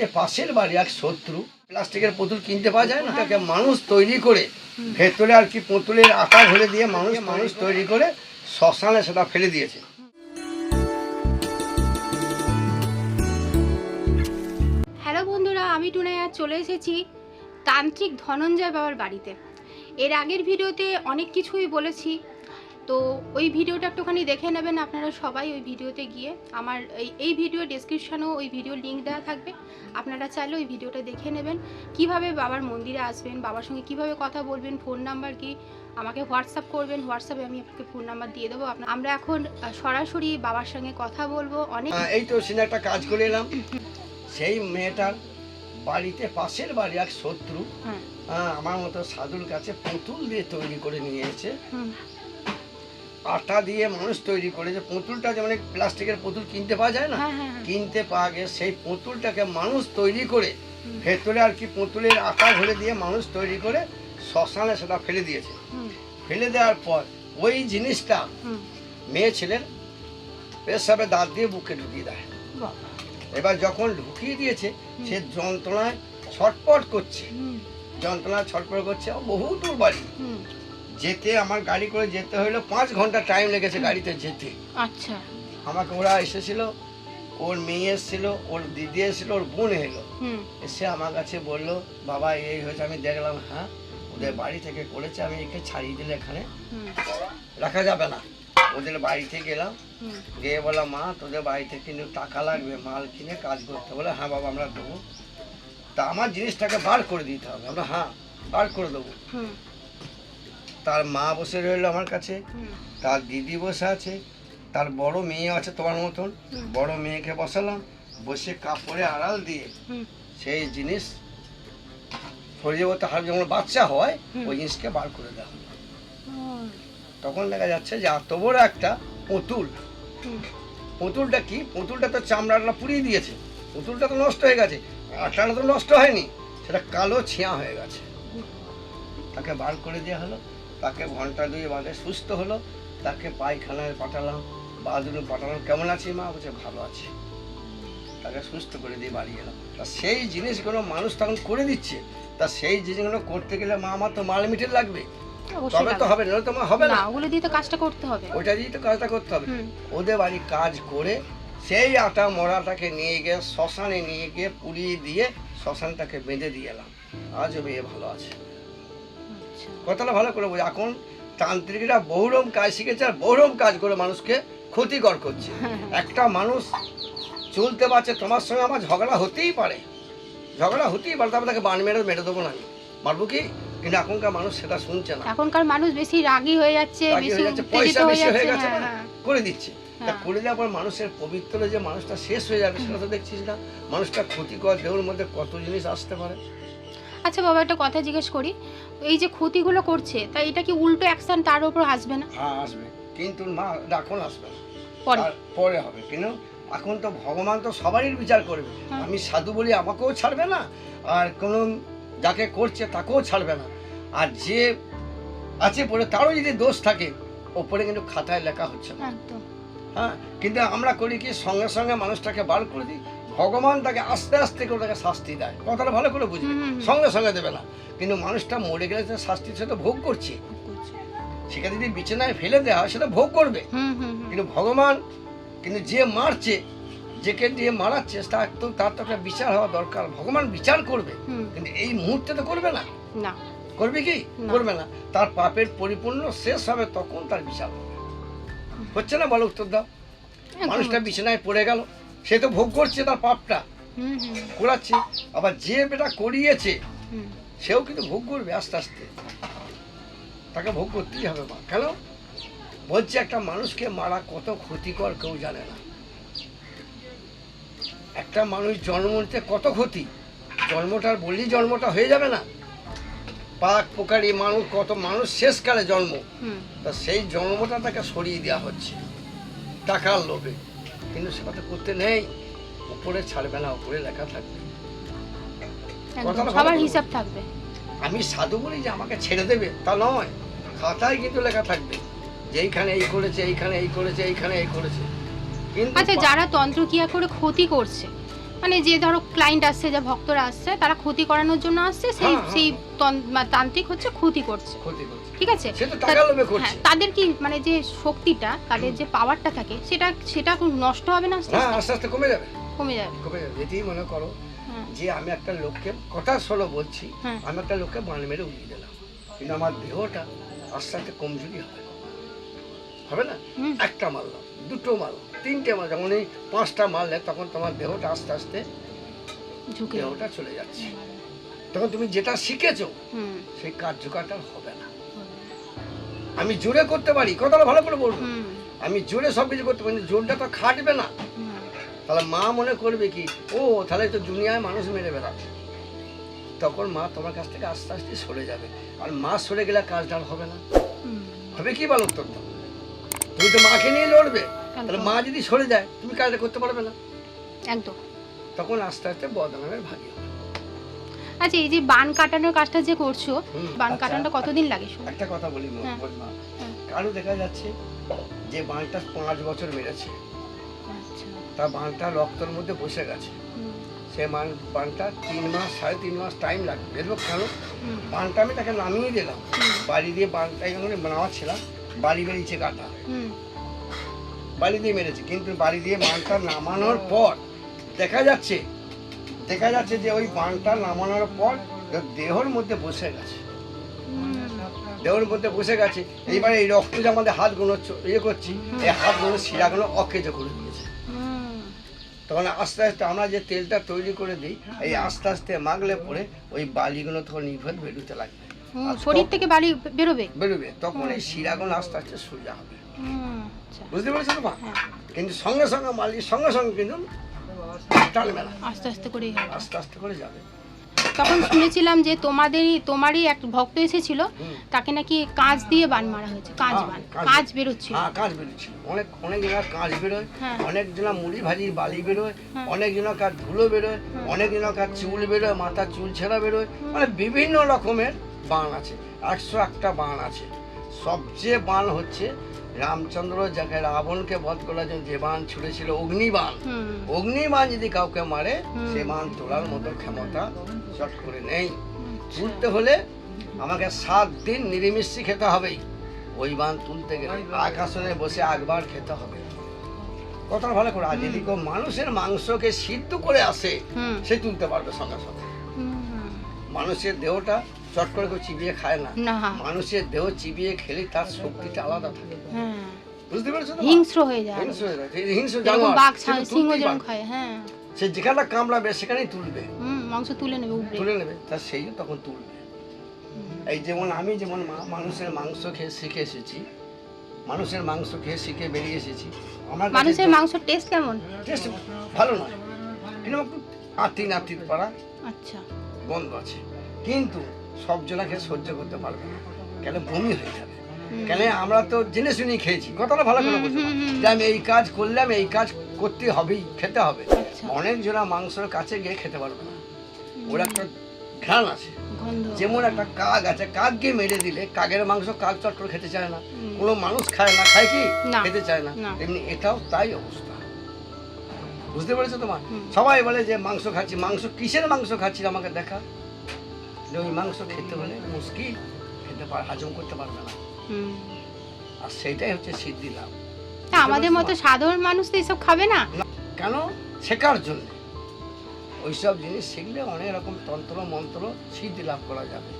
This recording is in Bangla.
বাড়িতে, পাশের বাড়ি, এক শত্রু। প্লাস্টিকের পুতুল কিনতে পাওয়া যায় না তাকে মানুষ তৈরি করে, ভেতরে আর কি পুতুলের আকার ভরে দিয়ে মানুষ মানুষ তৈরি করে শ্মশানে সেটা ফেলে দিয়েছে। হ্যালো বন্ধুরা, আমি টুনাইয়া চলে এসেছি তান্ত্রিক ধনঞ্জয় বাবার বাড়িতে। এর আগের ভিডিওতে অনেক কিছুই বলেছি তো ওই ভিডিওটা একটুখানি দেখে নেবেন আপনারা সবাই ওই ভিডিওতে গিয়ে। আমার এই এই ভিডিও ডেসক্রিপশানেও ওই ভিডিও লিঙ্ক দেওয়া থাকবে। আপনারা চাইলে ওই ভিডিওটা দেখে নেবেন। কীভাবে বাবার মন্দিরে আসবেন বাবার সঙ্গে কীভাবে কথা বলবেন ফোন নাম্বার কি? আমাকে হোয়াটসঅ্যাপ করবেন হোয়াটসঅ্যাপে আমি আপনাকে ফোন নাম্বার দিয়ে দেবো। আমরা এখন সরাসরি বাবার সঙ্গে কথা বলব। অনেক এই তো সিনে একটা কাজ করে এলাম। সেই মেয়েটার বাড়িতে পাশের বাড়ি এক শত্রু হ্যাঁ আমার মতো সাধুর কাছে পুতুল দিয়ে তৈরি করে নিয়ে আটা দিয়ে মানুষ তৈরি করেছে। পুতুলটা যেমন এই প্লাস্টিকের পুতুল কিনতে পাওয়া যায় না? হ্যাঁ হ্যাঁ হ্যাঁ। কিনতে পাওয়া গেছে। সেই পুতুলটাকে মানুষ তৈরি করে ভেতরে আর কি পুতুলের আকার ভরে দিয়ে মানুষ তৈরি করে শ্মশানে সেটা ফেলে দিয়েছে। ফেলে দেওয়ার পর ওই জিনিসটা মেয়ে ছেলের পেশাবে দাঁত দিয়ে বুকে ঢুকিয়ে দেয়। এবার যখন ঢুকিয়ে দিয়েছে সে যন্ত্রণায় ছটপট করছে। যন্ত্রণায় ছটপট করছে। বহু দূর বাড়ি। যেতে আমার গাড়ি করে যেতে হলো পাঁচ ঘণ্টা টাইম লেগেছে গাড়িতে যেতে। আচ্ছা। আমাকে ওরা এসেছিল ওর মেয়ে এসেছিল ওর দিদি এসেছিল ওর বোন এলো। হুম। এসে আমার কাছে বলল বাবা এই হয়েছে আমি দেখলাম হ্যাঁ ওদের বাড়ি থেকে করেছে আমি একে ছাড়িয়ে দিলে এখানে হুম। রাখা যাবে না। ওদের বাড়িতে গেলাম গিয়ে বললাম মা তোদের বাড়িতে কিন্তু টাকা লাগবে মাল কিনে কাজ করতে। বলে হ্যাঁ বাবা আমরা দেবো। তা আমার জিনিসটাকে বার করে দিতে হবে। আমরা হ্যাঁ বার করে দেবো। তার মা বসে রইল আমার কাছে তার দিদি বসে আছে তার বড় মেয়ে আছে তোমার মতন। বড় মেয়েকে বসালাম বসে কাপড়ে আড়াল দিয়ে সেই জিনিস হার যেমন বাচ্চা হয় ওই জিনিসকে বার করে দেওয়া তখন দেখা যাচ্ছে যে এত বড় একটা পুতুল। পুতুলটা কি? পুতুলটা তো চামড়াটা পুড়িয়ে দিয়েছে। পুতুলটা তো নষ্ট হয়ে গেছে। আটাটা তো নষ্ট হয়নি সেটা কালো ছিয়া হয়ে গেছে। তাকে বার করে দেওয়া হলো। তাকে ঘণ্টা দুই বাদে সুস্থ হলো তাকে পায়খানায় পাঠালাম বাথরুমে পাঠালাম কেমন আছি মা? বলছে ভালো আছে। তাকে সুস্থ করে দিয়ে বাড়ি গেলাম তা সেই জিনিসগুলো মানুষ তখন করে দিচ্ছে। তা সেই জিনিসগুলো করতে গেলে মা আমার তো মাল মিটের লাগবে। তবে তো হবে না তো মা হবে না। ওগুলো দিয়ে তো কাজটা করতে হবে। ওইটা দিয়েই তো কাজটা করতে হবে। ওদের বাড়ি কাজ করে সেই আটা মরাটাকে নিয়ে গিয়ে শ্মশানে নিয়ে গিয়ে পুড়িয়ে দিয়ে শ্মশানটাকে বেঁধে দিয়ে এলাম। আজও মেয়ে ভালো আছে। কথাটা ভালো করে বোঝা। এখন তান্ত্রিকরা বহুরম কাজ শিখেছে আর বহুরম কাজ করে মানুষকে ক্ষতিকর করছে। একটা মানুষ চলতে পারছে তোমার সঙ্গে আমার ঝগড়া হতেই পারে। ঝগড়া হতেই পারে তারপর তাকে বান মেরে মেরে দেবো না আমি। মারবো কি? কিন্তু এখনকার মানুষ সেটা শুনছে না। এখনকার মানুষ বেশি রাগী হয়ে যাচ্ছে বেশি পয়সা বেশি হয়ে গেছে হ্যাঁ না? হ্যাঁ করে দিচ্ছে। তা হ্যাঁ। করে দেওয়ার পর মানুষের পবিত্র যে মানুষটা শেষ হয়ে যাবে সেটা তো দেখছিস না। মানুষটা ক্ষতিকর দেহর মধ্যে কত জিনিস আসতে পারে। আচ্ছা বাবা একটা কথা জিজ্ঞেস করি। এই যে ক্ষতিগুলো করছে তা এটা কি উল্টো অ্যাকশন তার উপর আসবে না? হ্যাঁ আসবে। কিন্তু মা এখন আসবে। পরে। পরে হবে। কেন এখন তো ভগবান তো সবারই বিচার করবে। হ্যাঁ। আমি সাধু বলি আমাকেও ছাড়বে না। আর কোনো যাকে করছে তাকেও ছাড়বে না। আর যে আছে পরে তারও যদি দোষ থাকে ওপরে কিন্তু খাতায় লেখা হচ্ছে না। হ্যাঁ কিন্তু আমরা করি কি সঙ্গে সঙ্গে মানুষটাকে বার করে দিই। ভগবান তাকে আস্তে আস্তে করে তাকে শাস্তি দেয়। কথাটা ভালো করে বুঝবে। সঙ্গে সঙ্গে দেবে না। কিন্তু মানুষটা মরে গেলে সে শাস্তি সে তো ভোগ করছে। সেটা যদি বিছানায় ফেলে দেওয়া হয় সেটা ভোগ করবে। কিন্তু ভগবান কিন্তু যে মারছে যেকে দিয়ে মারাচ্ছে তার তো তার তো একটা বিচার হওয়া দরকার। ভগবান বিচার করবে। কিন্তু এই মুহূর্তে তো করবে না। না। করবে কি? করবে না। তার পাপের পরিপূর্ণ শেষ হবে তখন তার বিচার হবে। হচ্ছে না বলো উত্তর দাও? মানুষটা বিছানায় পড়ে গেল। সে তো ভোগ করছে তার পাপটা। করাচ্ছে আবার যে বেটা করিয়েছে সেও কিন্তু ভোগ করবে আস্তে আস্তে। তাকে ভোগ করতেই হবে মা। কেন? বলছে একটা মানুষকে মারা কত ক্ষতিকর কেউ জানে না। একটা মানুষ জন্ম নিতে কত ক্ষতি? জন্মটার বললেই জন্মটা হয়ে যাবে না। পাক পোকারি মানুষ কত মানুষ শেষকালে জন্ম। তা সেই জন্মটা তাকে সরিয়ে দেওয়া হচ্ছে। টাকার লোভে। কিন্তু সেটা তো করতে নেই। উপরে ছাড়বে না উপরে লেখা থাকবে। সবার হিসাব থাকবে। আমি সাধু বলি যে আমাকে ছেড়ে দেবে তা নয়। খাতায় কিন্তু লেখা থাকবে। যে এইখানে এই করেছে এইখানে এই করেছে এইখানে এই করেছে। কিন্তু আচ্ছা যারা তন্ত্র কিয়া করে ক্ষতি করছে মানে যে ধরো ক্লায়েন্ট আসছে যা ভক্তরা আসছে তারা ক্ষতি করানোর জন্য আসছে সেই হ্যাঁ, হ্যাঁ। সেই তান্ত্রিক হচ্ছে ক্ষতি করছে। ঠিক আছে? হ্যাঁ তাদের কি মানে যে শক্তিটা তাদের যে পাওয়ারটা থাকে সেটা সেটা নষ্ট হবে না আস্তে আস্তে? কমে যাবে। কমে যাবে। কমে যাবে। এটাই মনে করো যে আমি একটা লোককে কথা সলো বলছি। আমি একটা লোককে বান মেরে উড়িয়ে দিলাম। কিন্তু আমার দেহটা আস্তে আস্তে কমজোরি হবে। হবে না? একটা মারলাম দুটো মারলাম তিনটে মাল যখন এই পাঁচটা মারলে তখন তোমার দেহটা আস্তে আস্তে দেহটা চলে যাচ্ছে। তখন তুমি যেটা শিখেছো সেই কার্যকারটা হবে না। আমি জোরে করতে পারি কথাটা ভালো করে বলব। আমি জোরে সব কিছু করতে পারি জোরটা তো খাটবে না। তাহলে মা মনে করবে কি ও তাহলে তো দুনিয়ায় মানুষ মেরে বেড়াচ্ছে তখন মা তোমার কাছ থেকে আস্তে আস্তে সরে যাবে। আর মা সরে গেলে কাজটা হবে না। হবে কি বলো উত্তরটা তুমি তো মাকে নিয়ে লড়বে। তাহলে মা যদি সরে যায় তুমি কাজটা করতে পারবে না। একদম। তখন আস্তে আস্তে বদনামের ভাগি হবে আচ্ছা এই যে বান কাটানোর কাজটা যে করছ বান আচ্ছা, কাটানোটা কতদিন লাগে একটা কথা বলি মা, হ্যাঁ। হ্যাঁ। কারও দেখা যাচ্ছে যে বানটা পাঁচ বছর মেরেছে। আচ্ছা। তার বানটা রক্তের মধ্যে বসে গেছে। সে মান বানটা তিন মাস সাড়ে তিন মাস টাইম লাগবে। দেখব কেন? বানটা আমি তাকে নামিয়ে দিলাম। বাড়ি দিয়ে বানটা যখন নামাচ্ছিলাম বাড়ি বেরিয়েছে গাটা। বালি দিয়ে মেরেছে কিন্তু বালি দিয়ে বানটা নামানোর পর দেখা যাচ্ছে দেখা যাচ্ছে যে ওই বানটা নামানোর পর দেহর মধ্যে বসে গেছে। দেহর মধ্যে বসে গেছে এইবারে এই রক্ত যে আমাদের হাতগুলো ইয়ে করছি এই হাতগুলো শিরাগুলো অকেজ করে দিয়েছে। তখন আস্তে আস্তে আমরা যে তেলটা তৈরি করে দিই এই আস্তে আস্তে মাগলে পরে ওই বালিগুলো তখন নিভৃত বেরোতে লাগবে। শরীর থেকে বালি বেরোবে। বেরোবে তখন এই শিরাগুলো আস্তে আস্তে সোজা হবে। আচ্ছা। বুঝতে পেরেছ তো হ্যাঁ। কিন্তু সঙ্গে সঙ্গে মালির সঙ্গে সঙ্গে কিন্তু টানবে না আস্তে আস্তে হবে। আস্তে আস্তে করে যাবে। তখন শুনেছিলাম যে তোমাদেরই তোমারই এক ভক্ত এসেছিল তাকে নাকি কাঁচ দিয়ে বান মারা হয়েছে কাঁচ হ্যাঁ, বান কাঁচ। কাঁচ বেরোচ্ছিল। হ্যাঁ কাজ বেরোচ্ছিল। অনেক অনেক জনের কাজ বেরোয় হ্যাঁ। অনেক জনের মুড়ি ভাজির বালি বেরোয়। অনেক জনের কাজ ধুলো বেরোয়। অনেক জনের কাজ চুল বেরোয় মাথা চুল ছেঁড়া বেরোয় মানে বিভিন্ন রকমের বান আছে একশো একটা বান আছে। সবচেয়ে বান হচ্ছে রামচন্দ্র যাকে রাবণকে বধ করার জন্য যে বান ছুড়েছিল অগ্নিবান অগ্নিবান যদি কাউকে মারে। সে বান তোলার মতো ক্ষমতা চট করে নেই। আচ্ছা। তুলতে হলে আমাকে সাত দিন নিরামিষি খেতে হবেই। ওই বান তুলতে গেলে আকাশনে বসে একবার খেতে হবে। কথা ভালো করে আর যদি কেউ মানুষের মাংসকে সিদ্ধ করে আসে সে তুলতে পারবে সঙ্গে সঙ্গে। মানুষের দেহটা চট করে কেউ চিবিয়ে খায় না। মানুষের দেহ চিবিয়ে খেলে তার শক্তিটা আলাদা থাকে। বুঝতে পেরেছ হিংস্র হয়ে যায়। হিংস্র হয়ে যায়। হিংস্র যেরকম জানোয়ার বাঘ সিংহ যেরকম খায় হ্যাঁ। সে কামড়াবে সেখানেই তুলবে। হুম মাংস তুলে নেবে উপরে। তুলে নেবে তা সেই তখন তুলবে। এই যেমন আমি যেমন মানুষের মাংস খেয়ে শিখে এসেছি মানুষের মাংস খেয়ে শিখে বেরিয়ে এসেছি আমার মানুষের মাংস টেস্ট কেমন? টেস্ট ভালো নয়। কিন্তু আত্মি পাড়া আচ্ছা। গন্ধ আছে। কিন্তু সব জনাকে সহ্য করতে পারবে না। কেন বমি হয়ে যাবে? কেন আমরা তো জেনে শুনেই খেয়েছি কথাটা ভালো করে। যে আমি এই কাজ করলাম এই কাজ করতে হবেই খেতে হবে। আচ্ছা। অনেক জোড়া মাংসের কাছে গিয়ে খেতে পারবে না। ওর একটা ঘ্রাণ আছে। যেমন একটা কাক আছে কাককে মেরে দিলে কাকের মাংস কাক চট করে খেতে চায় না। কোনো মানুষ খায় না খায় কি? খেতে চায় না। না। তেমনি এটাও তাই অবস্থা। বুঝতে পেরেছ তোমার? সবাই বলে যে মাংস খাচ্ছি মাংস কিসের মাংস খাচ্ছি আমাকে দেখা? যে ওই মাংস খেতে হলে মুশকিল খেতে পার হজম করতে পারবে না। আর সেটাই হচ্ছে সিদ্ধি লাভ। আমাদের মতো সাধারণ মানুষ তো এইসব খাবে না? কেন? শেখার জন্য। ওইসব জিনিস শিখলে অনেক রকম তন্ত্র মন্ত্র সিদ্ধি লাভ করা যাবে।